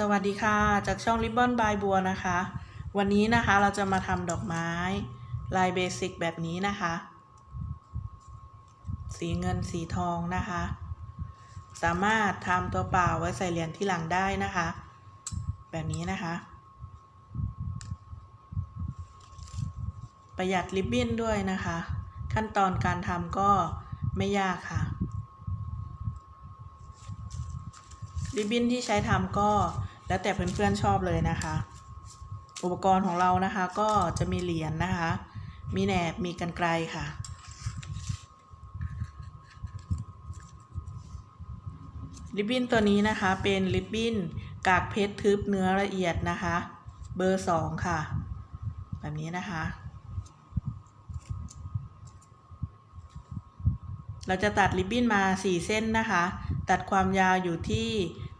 สวัสดีค่ะ จากช่อง Ribbon by บัวนะคะ วันนี้นะคะเราจะมาทำดอกไม้ลายเบสิกแบบนี้นะคะ สีเงินสีทองนะคะ สามารถทำตัวเปล่าไว้ใส่เหรียญที่หลังได้นะคะ แบบนี้นะคะ ประหยัดริบบิ้นด้วยนะคะ ขั้นตอนการทำก็ไม่ยากค่ะ ริบบิ้นที่ใช้ทำก็แล้วแต่เพื่อนๆชอบเลยนะคะ อุปกรณ์ของเรานะคะก็จะมีเหรียญนะคะ มีแหนบมีกันไกลค่ะ ริบบิ้นตัวนี้นะคะเป็นริบบิ้นกากเพชรทึบเนื้อละเอียดนะคะ เบอร์สองค่ะ แบบนี้นะคะเราจะตัดริบบิ้นมา 4 เส้นนะคะ ตัดความยาวอยู่ที่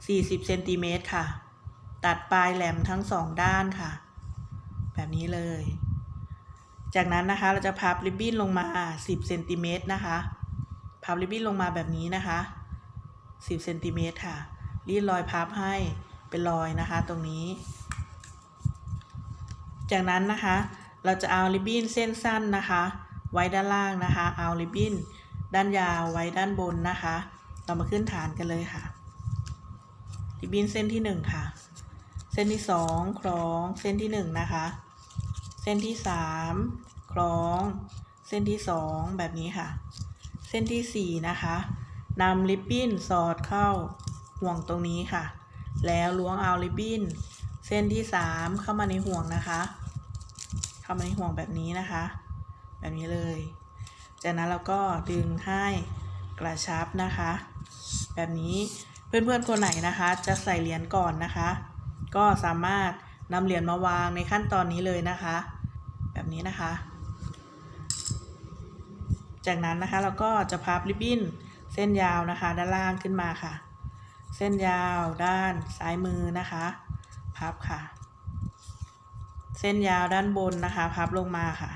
40เซนติเมตรค่ะ ตัดปลายแหลมทั้งสองด้านค่ะ แบบนี้เลย จากนั้นนะคะเราจะพับริบบิ้นลงมา 10เซนติเมตรนะคะพับริบบิ้นลงมาแบบนี้นะคะ 10เซนติเมตรค่ะ รีดรอยพับให้เป็นรอยนะคะตรงนี้ จากนั้นนะคะ เราจะเอาริบบิ้นเส้นสั้นนะคะ ไว้ด้านล่างนะคะ เอาริบบิ้นด้านยาวไว้ด้านบนนะคะ เรามาขึ้นฐานกันเลยค่ะ ริบบิ้นเส้นที่หนึ่งค่ะ เส้นที่สองคล้องเส้นที่หนึ่งนะคะ เส้นที่สามคล้อง เส้นที่สองแบบนี้ค่ะ เส้นที่สี่นะคะนำริบบิ้นสอดเข้าห่วงตรงนี้ค่ะ แล้วล้วงเอาริบบิ้นเส้นที่สามเข้ามาในห่วงนะคะ เข้ามาในห่วงแบบนี้นะคะ แบบนี้เลย จากนั้นเราก็ดึงให้กระชับนะคะ แบบนี้ เพื่อนๆคนไหนนะคะ จะใส่เหรียญก่อนนะคะ ก็สามารถนำเหรียญมาวางในขั้นตอนนี้เลยนะคะ แบบนี้นะคะ จากนั้นนะคะเราก็จะพับริบบิ้นเส้นยาวนะคะ ด้านล่างขึ้นมาค่ะ เส้นยาวด้านซ้ายมือนะคะ พับค่ะ เส้นยาวด้านบนนะคะ พับลงมาค่ะ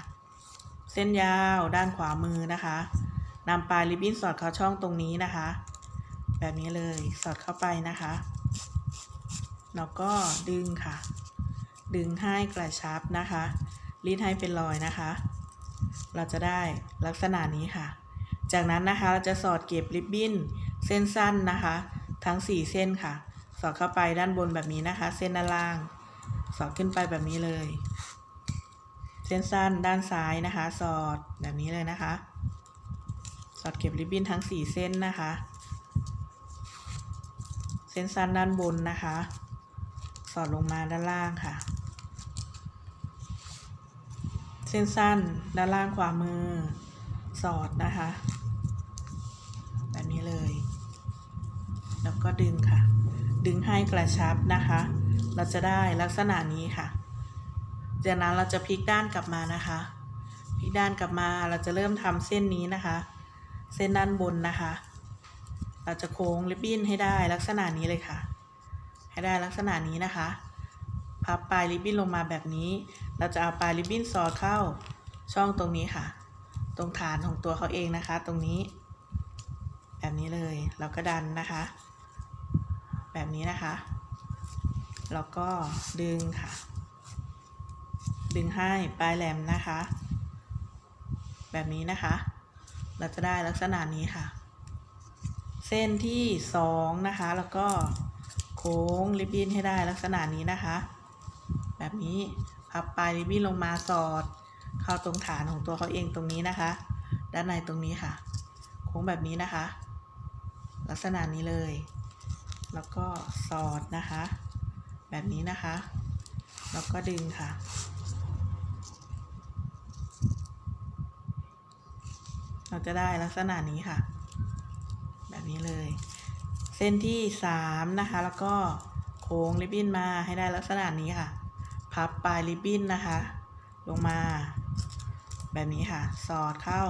เส้นยาวด้านขวามือนะคะนำปลายริบบิ้นสอดเข้าช่องตรงนี้นะคะ แบบนี้เลยสอดเข้าไปนะคะ แล้วก็ดึงค่ะ ดึงให้กระชับนะคะรีดให้เป็นรอยนะคะ เราจะได้ลักษณะนี้ค่ะ จากนั้นนะคะเราจะสอดเก็บริบบิ้นเส้นสั้นนะคะ ทั้ง 4 เส้นค่ะ สอดเข้าไปด้านบนแบบนี้นะคะ เส้นด้านล่าง สอดขึ้นไปแบบนี้เลย เส้นสั้นด้านซ้ายนะคะ สอดแบบนี้เลยนะคะ สอดเก็บริบบิ้นทั้ง 4 เส้นนะคะ เส้นสั้นด้านบนนะคะ สอดลงมาด้านล่างค่ะ เส้นสั้นด้านล่างขวามือ สอดนะคะ แบบนี้เลย แล้วก็ดึงค่ะ ดึงให้กระชับนะคะ เราจะได้ลักษณะนี้ค่ะ จากนั้นเราจะพลิกด้านกลับมานะคะ พลิกด้านกลับมาเราจะเริ่มทำเส้นนี้นะคะ เส้นด้านบนนะคะ เราจะโค้งริบบิ้นให้ได้ลักษณะนี้เลยค่ะ ให้ได้ลักษณะนี้นะคะ พับปลายริบบิ้นลงมาแบบนี้ เราจะเอาปลายริบบิ้นสอดเข้าช่องตรงนี้ค่ะ ตรงฐานของตัวเขาเองนะคะ ตรงนี้ แบบนี้เลย เราก็ดันนะคะ แบบนี้นะคะ แล้วก็ดึงค่ะ ดึงให้ปลายแหลมนะคะ แบบนี้นะคะ เราจะได้ลักษณะนี้ค่ะ เส้นที่สองนะคะ แล้วก็โค้งริบบิ้นให้ได้ลักษณะนี้นะคะ แบบนี้พับปลายริบบิ้นลงมาสอด เข้าตรงฐานของตัวเขาเองตรงนี้นะคะ ด้านในตรงนี้ค่ะ โค้งแบบนี้นะคะ ลักษณะนี้เลย แล้วก็สอดนะคะ แบบนี้นะคะ แล้วก็ดึงค่ะเราจะได้ลักษณะนี้ค่ะ นี้เลย เส้นที่สามนะคะ แล้วก็โค้งริบบิ้นมาให้ได้ลักษณะนี้ค่ะ พับปลายริบบิ้นนะคะ ลงมา แบบนี้ค่ะ สอดเข้า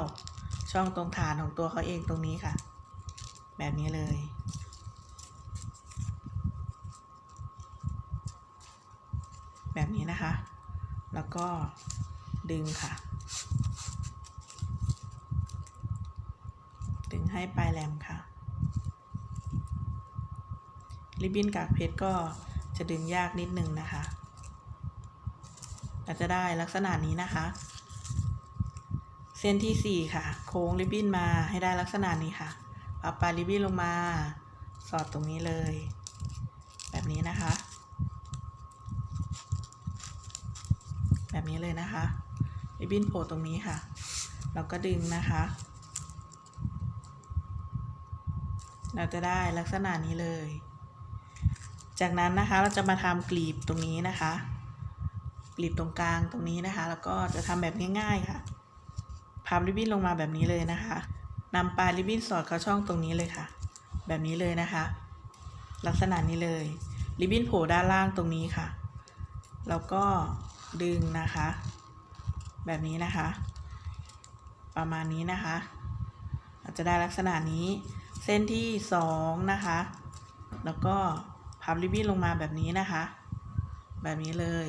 ช่องตรงฐานของตัวเขาเองตรงนี้ค่ะ แบบนี้เลยแบบนี้นะคะ แล้วก็ดึงค่ะ ดึงให้ปลายแหลมค่ะ ริบบิ้นกากเพชรก็จะดึงยากนิดนึงนะคะเราจะได้ลักษณะนี้นะคะ เส้นที่สี่ค่ะ โค้งริบบิ้นมาให้ได้ลักษณะนี้ค่ะเอาปลายริบบิ้นลงมา สอดตรงนี้เลย แบบนี้นะคะ แบบนี้เลยนะคะริบบิ้นโผล่ตรงนี้ค่ะ เราก็ดึงนะคะ เราจะได้ลักษณะนี้เลย จากนั้นนะคะเราจะมาทำกลีบตรงนี้นะคะ กลีบตรงกลางตรงนี้นะคะ แล้วก็จะทำแบบง่าย ๆค่ะพับริบบิ้นลงมาแบบนี้เลยนะคะนำปลายริบบิ้นสอดเข้าช่องตรงนี้เลยค่ะ แบบนี้เลยนะคะ ลักษณะนี้เลยริบบิ้นโผล่ด้านล่างตรงนี้ค่ะ แล้วก็ดึงนะคะ แบบนี้นะคะ ประมาณนี้นะคะเราจะได้ลักษณะนี้ เส้นที่สองนะคะ แล้วก็ พับริบบิ้นลงมาแบบนี้นะคะ แบบนี้เลย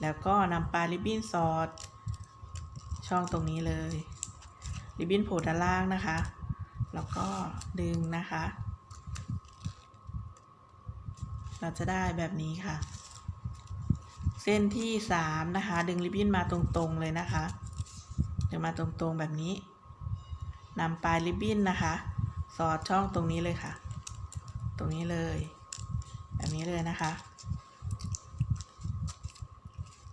แล้วก็นำปลายริบบิ้นสอด ช่องตรงนี้เลย ริบบิ้นโผล่ด้านล่างนะคะ แล้วก็ดึงนะคะ เราจะได้แบบนี้ค่ะ เส้นที่สามนะคะ ดึงริบบิ้นมาตรงๆเลยนะคะ ดึงมาตรงๆแบบนี้นำปลายริบบิ้นนะคะ สอดช่องตรงนี้เลยค่ะ ตรงนี้เลย แบบนี้เลยนะคะ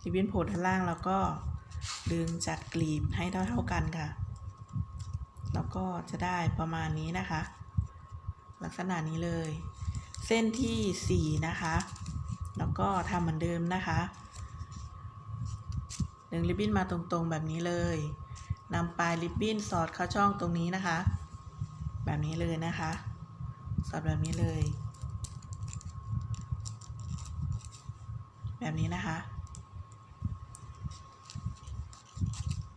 ริบบิ้นโผล่ด้านล่างแล้วก็ดึงจัดกลีบให้เท่าๆกันค่ะ แล้วก็จะได้ประมาณนี้นะคะ ลักษณะนี้เลย เส้นที่สี่นะคะ แล้วก็ทำเหมือนเดิมนะคะดึงริบบิ้นมาตรงๆแบบนี้เลยนำปลายริบบิ้นสอดเข้าช่องตรงนี้นะคะ แบบนี้เลยนะคะ สอดแบบนี้เลย แบบนี้นะคะ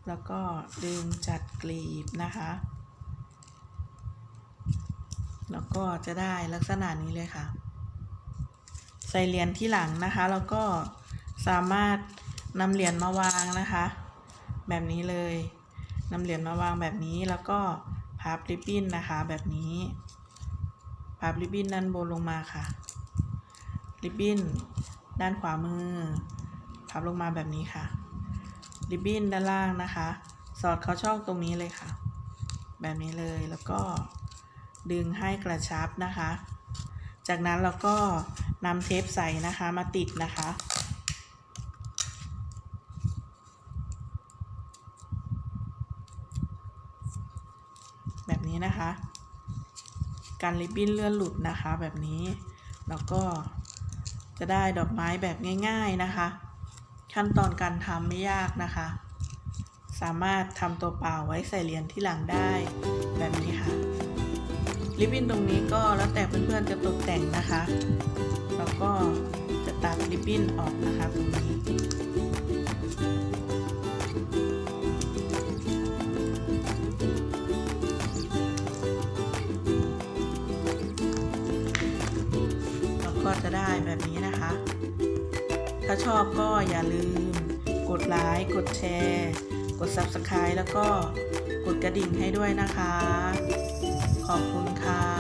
แล้วก็ดึงจัดกลีบนะคะ แล้วก็จะได้ลักษณะนี้เลยค่ะ ใส่เหรียญที่หลังนะคะ แล้วก็สามารถนำเหรียญมาวางนะคะ แบบนี้เลยนำเหรียญมาวางแบบนี้แล้วก็พับริบบิ้นนะคะแบบนี้พับริบบิ้นด้านบนลงมาค่ะ ริบบิ้น ด้านขวามือ พับลงมาแบบนี้ค่ะ ริบบิ้นด้านล่างนะคะ สอดเข้าช่องตรงนี้เลยค่ะ แบบนี้เลยแล้วก็ดึงให้กระชับนะคะ จากนั้นเราก็นำเทปใสนะคะมาติดนะคะ แบบนี้นะคะ การริบบิ้นเลื่อนหลุดนะคะแบบนี้ แล้วก็ จะได้ดอกไม้แบบง่าย ๆนะคะ ขั้นตอนการทำไม่ยากนะคะ สามารถทำตัวเปล่าไว้ใส่เหรียญที่หลังได้แบบนี้ค่ะ ริบบิ้นตรงนี้ก็แล้วแต่เพื่อนๆจะตกแต่งนะคะ แล้วก็จะตัดริบบิ้นออกนะคะตรงนี้ ก็จะได้แบบนี้นะคะ ถ้าชอบก็อย่าลืม กดไลค์กดแชร์ กด Subscribe แล้วก็กดกระดิ่งให้ด้วยนะคะ ขอบคุณค่ะ